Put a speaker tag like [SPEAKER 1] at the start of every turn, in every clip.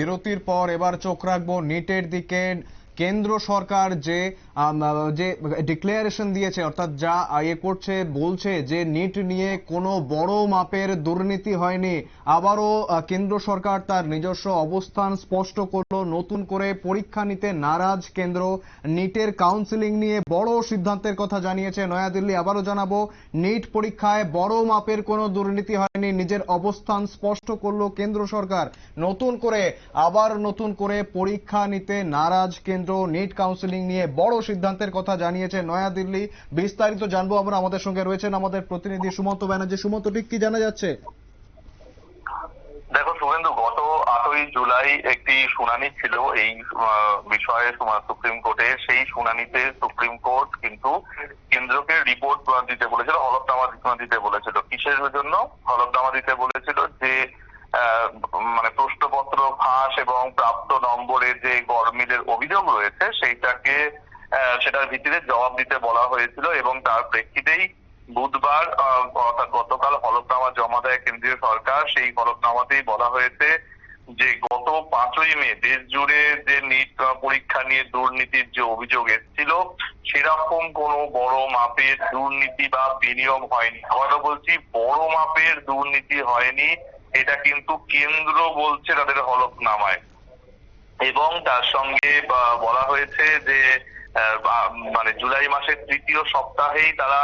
[SPEAKER 1] বিরতির পর এবার চোখ রাখব নিটের দিকে। কেন্দ্র সরকার যে যে ডিক্লারেশন দিয়েছে, অর্থাৎ যা ইয়ে করছে, বলছে যে নিট নিয়ে কোনো বড় মাপের দুর্নীতি হয়নি। আবারও কেন্দ্র সরকার তার নিজস্ব অবস্থান স্পষ্ট করল নতুন করে পরীক্ষা নিতে নারাজ কেন্দ্র। নিটের কাউন্সিলিং নিয়ে বড় সিদ্ধান্তের কথা জানিয়েছে নয়াদিল্লি। আবারও জানাব, নিট পরীক্ষায় বড় মাপের কোনো দুর্নীতি হয়নি। নিজের অবস্থান স্পষ্ট করল কেন্দ্র সরকার। নতুন করে, আবার নতুন করে পরীক্ষা নিতে নারাজ কেন্দ্র। নিট কাউন্সিলিং নিয়ে বড় সিদ্ধান্তের কথা জানিয়েছে নয়াদিল্লি। বিস্তারিত জানব আমরা আমাদের সঙ্গে রয়েছেন আমাদের প্রতিনিধি সুমন্ত ব্যানার্জি। সুমন্ত, ঠিক কি জানা যাচ্ছে?
[SPEAKER 2] দেখো শুভেন্দু আটই জুলাই একটি শুনানি ছিল। এই বিষয়ে সুপ্রিম কোর্টে সেই শুনানিতে সুপ্রিম কোর্ট কিন্তু কেন্দ্রকে রিপোর্ট দিতে বলেছিল, হলফনামা দিতে বলেছিল। কিসের জন্য? হলফনামা দিতে বলেছিল যে মানে প্রশ্নপত্র, ফাঁস এবং প্রাপ্ত নম্বরের যে গরমিলের অভিযোগ রয়েছে, সেইটাকে সেটার ভিত্তিতে জবাব দিতে বলা হয়েছিল এবং তার প্রেক্ষিতেই বুধবার অর্থাৎ গতকাল হলফনামা জমা দেয় কেন্দ্রীয় সরকার। সেই হলফনামাতেই বলা হয়েছে যে গত পাঁচই মে দেশ জুড়ে যে নিট পরীক্ষা নিয়ে দুর্নীতির যে অভিযোগ এসেছিল, সেরকম কোনো বড় মাপের দুর্নীতি বা বিনিয়োগ হয়নি। আবারও বলছি, বড় মাপের দুর্নীতি হয়নি, এটা কিন্তু কেন্দ্র বলছে তাদের হলফনামায়। এবং তার সঙ্গে বলা হয়েছে যে মানে জুলাই মাসের তৃতীয় সপ্তাহেই তারা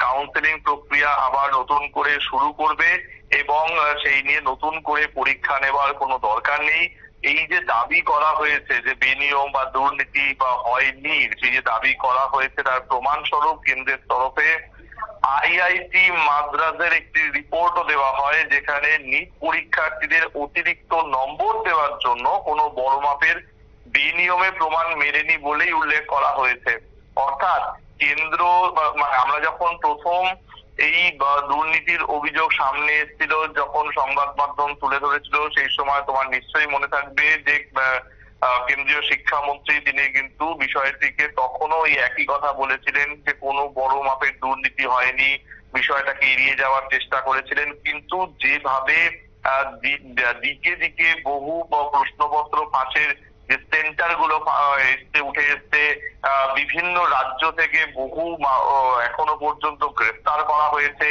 [SPEAKER 2] কাউন্সেলিং প্রক্রিয়া আবার নতুন করে শুরু করবে। এবং সেই নিয়ে নতুন করে পরীক্ষা নেওয়ার কোনো দরকার নেই। এই যে দাবি করা হয়েছে যে বেনিয়ম বা দুর্নীতি বা হয়নি সেই যে দাবি করা হয়েছে তার প্রমাণস্বরূপ কেন্দ্রের তরফে আইআইটি মাদ্রাজের একটি রিপোর্টও দেওয়া হয়, যেখানে নিট পরীক্ষার্থীদের অতিরিক্ত নম্বর দেওয়ার জন্য কোনো বড় মাপের বিনিয়মে প্রমাণ মেলেনি বলেই উল্লেখ করা হয়েছে। অর্থাৎ কেন্দ্র মানে আমরা যখন প্রথম এই দুর্নীতির অভিযোগ সামনে এসেছিল যখন সংবাদ মাধ্যম তুলে ধরেছিল সেই সময় তোমার নিশ্চয়ই মনে থাকবে যে কেন্দ্রীয় শিক্ষামন্ত্রী তিনি কিন্তু বিষয়টিকে তখনও এই একই কথা বলেছিলেন যে কোনো বড় মাপের দুর্নীতি হয়নি বিষয়টাকে এড়িয়ে যাওয়ার চেষ্টা করেছিলেন। কিন্তু যেভাবে দিকে দিকে বহু প্রশ্নপত্র ফাঁসের যে সেন্টারগুলো এসছে উঠে আহ, বিভিন্ন রাজ্য থেকে বহু এখনও পর্যন্ত গ্রেফতার করা হয়েছে,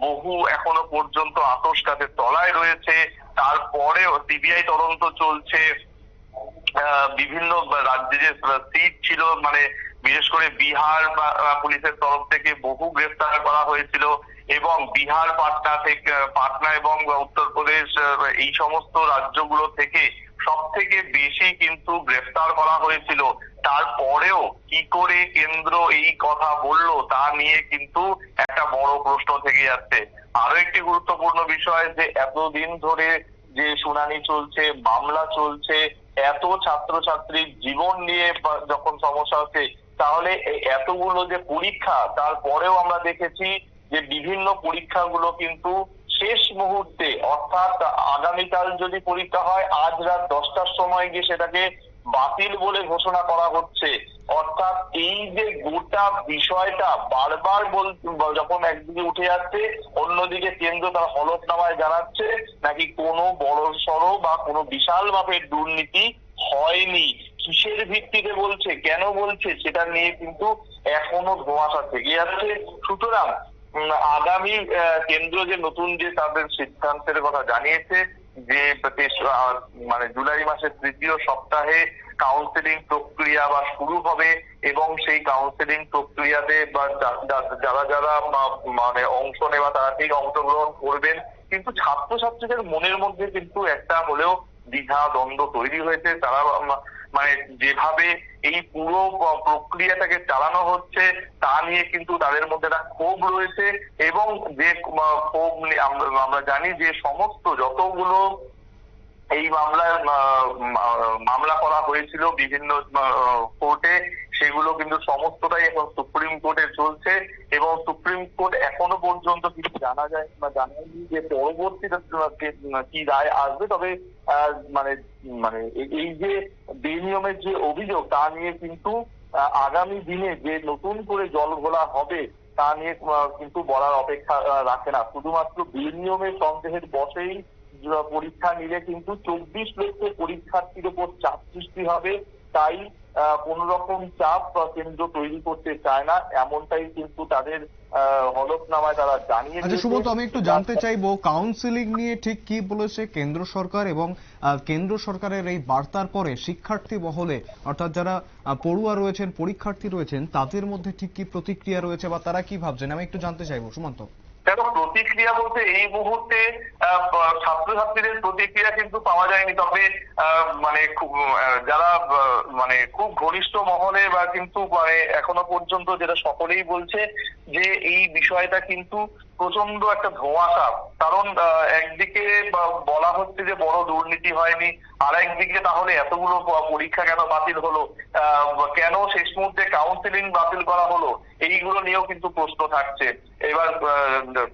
[SPEAKER 2] বহু এখনও পর্যন্ত আতস কাজের তলায় রয়েছে। তারপরেও সিবিআই তদন্ত চলছে। বিভিন্ন রাজ্যে যে সিট ছিল মানে বিশেষ করে বিহার পুলিশের তরফ থেকে বহু গ্রেফতার করা হয়েছিল এবং বিহার, পাটনা থেকে, পাটনা এবং উত্তরপ্রদেশ এই সমস্ত রাজ্যগুলো থেকে সব থেকে বেশি কিন্তু গ্রেফতার করা হয়েছিল। তারপরেও কি করে কেন্দ্র এই কথা বলল তা নিয়ে কিন্তু একটা বড় প্রশ্ন থেকে যাচ্ছে। আরও একটি গুরুত্বপূর্ণ বিষয় যে এতদিন ধরে যে শুনানি চলছে, মামলা চলছে, এত ছাত্রছাত্রীর জীবন নিয়ে যখন সমস্যা হচ্ছে তাহলে এতগুলো যে পরীক্ষা, তারপরেও আমরা দেখেছি যে বিভিন্ন পরীক্ষাগুলো কিন্তু শেষ মুহূর্তে, অর্থাৎ আগামীকাল যদি পরীক্ষা হয়, আজ রাত দশটার সময় গিয়ে সেটাকে বাতিল বলে ঘোষণা করা হচ্ছে। অর্থাৎ এই যে গোটা বিষয়টা বারবার যখন একদিকে উঠে যাচ্ছে, অন্যদিকে কেন্দ্র তার হলফনামায় জানাচ্ছে, নাকি কোনো বড় সড়ো বা কোনো বিশাল মাপের দুর্নীতি হয়নি। কিসের ভিত্তিতে বলছে? কেন বলছে? সেটা নিয়ে কিন্তু এখনও ধোঁয়াশা থেকে যাচ্ছে। সুতরাং আগামী কেন্দ্র যে নতুন যে তাদের সিদ্ধান্তের কথা জানিয়েছে, যে মানে জুলাই মাসের তৃতীয় সপ্তাহে কাউন্সেলিং প্রক্রিয়া বা শুরু হবে এবং সেই কাউন্সেলিং প্রক্রিয়াতে বা যারা যারা মানে অংশ নেওয়া, তারা ঠিক অংশগ্রহণ করবেন। কিন্তু ছাত্রছাত্রীদের মনের মধ্যে কিন্তু একটা হলেও দ্বিধা দ্বন্দ্ব তৈরি হয়েছে। তারা মানে যেভাবে এই পুরো প্রক্রিয়াটাকে চালানো হচ্ছে, তা নিয়ে কিন্তু তাদের মধ্যে একটা ক্ষোভ রয়েছে এবং যে ক্ষোভ আমরা জানি যে সমস্ত যতগুলো এই মামলায় মামলা করা হয়েছিল বিভিন্ন কোর্টে। সেগুলো কিন্তু সমস্তটাই এখন সুপ্রিম কোর্টে চলছে এবং সুপ্রিম কোর্ট এখনও পর্যন্ত কিছু জানা যায় বা জানায়নি যে পরবর্তীতে কি রায় আসবে। তবে মানে মানে এই- যে বেনিয়মের যে অভিযোগ, তা নিয়ে কিন্তু আগামী দিনে যে নতুন করে জল ঘোলা হবে, তা নিয়ে কিন্তু বলার অপেক্ষা রাখে না। শুধুমাত্র বেনিয়মের সন্দেহের বসেই পরীক্ষা নিলে কিন্তু চব্বিশ লক্ষ পরীক্ষার্থীর উপর চাপ সৃষ্টি হবে। তাই কোন রকম চাপ কেন্দ্র তৈরি করতে চায় না। এমনটাই কিন্তু তাদের হলফনামায় তারা জানিয়ে
[SPEAKER 1] আচ্ছা সুমন্ত আমি একটু জানতে চাইব কাউন্সিলিং নিয়ে ঠিক কি বলেছে কেন্দ্র সরকার এবং কেন্দ্র সরকারের এই বার্তার পরে শিক্ষার্থী মহলে অর্থাৎ যারা পড়ুয়া রয়েছেন পরীক্ষার্থী রয়েছেন তাদের মধ্যে ঠিক কি প্রতিক্রিয়া রয়েছে বা তারা কি ভাবছেন? আমি একটু জানতে চাইব সুমন্ত।
[SPEAKER 2] দেখো প্রতিক্রিয়া বলতে এই মুহূর্তে ছাত্রছাত্রীদের প্রতিক্রিয়া কিন্তু পাওয়া যায়নি। তবে মানে খুব যারা মানে খুব ঘনিষ্ঠ মহলে বা কিন্তু মানে এখনও পর্যন্ত যেটা সকলেই বলছে যে এই বিষয়টা কিন্তু প্রচণ্ড একটা ধোঁয়াশা। কারণ একদিকে বলা হচ্ছে যে বড় দুর্নীতি হয়নি, আর একদিকে তাহলে এতগুলো পরীক্ষা কেন বাতিল হলো? কেন শেষ মুহূর্তে কাউন্সিলিং বাতিল করা হলো? এইগুলো নিয়েও কিন্তু প্রশ্ন থাকছে। এবার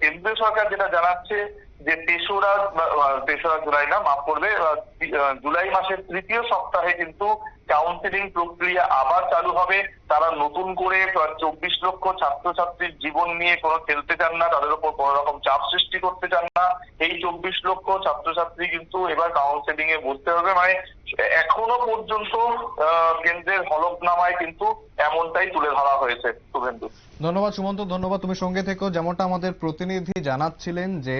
[SPEAKER 2] কেন্দ্রীয় সরকার যেটা জানাচ্ছে যে তেসরা তেসরা জুলাই না, মাফ করবে জুলাই মাসের তৃতীয় সপ্তাহে কিন্তু কাউন্সিলিং প্রক্রিয়া আবার চালু হবে। তারা নতুন করে চব্বিশ লক্ষ ছাত্রছাত্রীর জীবন নিয়ে কোনো খেলতে চান না, তাদের উপর কোনো রকম চাপ সৃষ্টি করতে চান না। এই চব্বিশ লক্ষ ছাত্রছাত্রী কিন্তু এবার কাউন্সিলিং এ বসতে হবে। মানে এখনও পর্যন্ত কেন্দ্রের হলফনামায় কিন্তু এমনটাই তুলে ধরা হয়েছে। শুভেন্দু।
[SPEAKER 1] ধন্যবাদ সুমন্ত, ধন্যবাদ। তুমি সঙ্গে থেকো। যেমনটা আমাদের প্রতিনিধি জানাচ্ছিলেন যে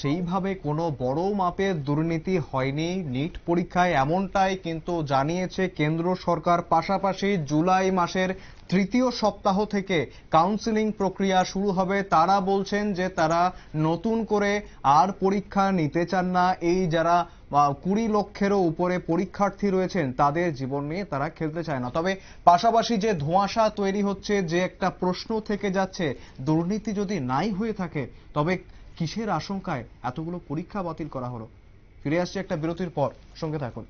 [SPEAKER 1] সেইভাবে কোনো বড় মাপের দুর্নীতি হয়নি। নিট পরীক্ষায় এমনটাই কিন্তু জানিয়েছে কেন্দ্র সরকার। পাশাপাশি জুলাই মাসের তৃতীয় সপ্তাহ থেকে কাউন্সিলিং প্রক্রিয়া শুরু হবে। তারা বলছেন যে তারা নতুন করে আর পরীক্ষা নিতে চান না। এই যারা কুড়ি লক্ষেরও উপরে পরীক্ষার্থী রয়েছেন, তাদের জীবন নিয়ে তারা খেলতে চায় না। তবে পাশাপাশি যে ধোঁয়াশা তৈরি হচ্ছে, যে একটা প্রশ্ন থেকে যাচ্ছে, দুর্নীতি যদি নাই হয়ে থাকে, তবে কিসের আশঙ্কায় এতগুলো পরীক্ষা বাতিল করা হলো? ফিরে আসছে একটা বিরতির পর। সঙ্গে থাকুন।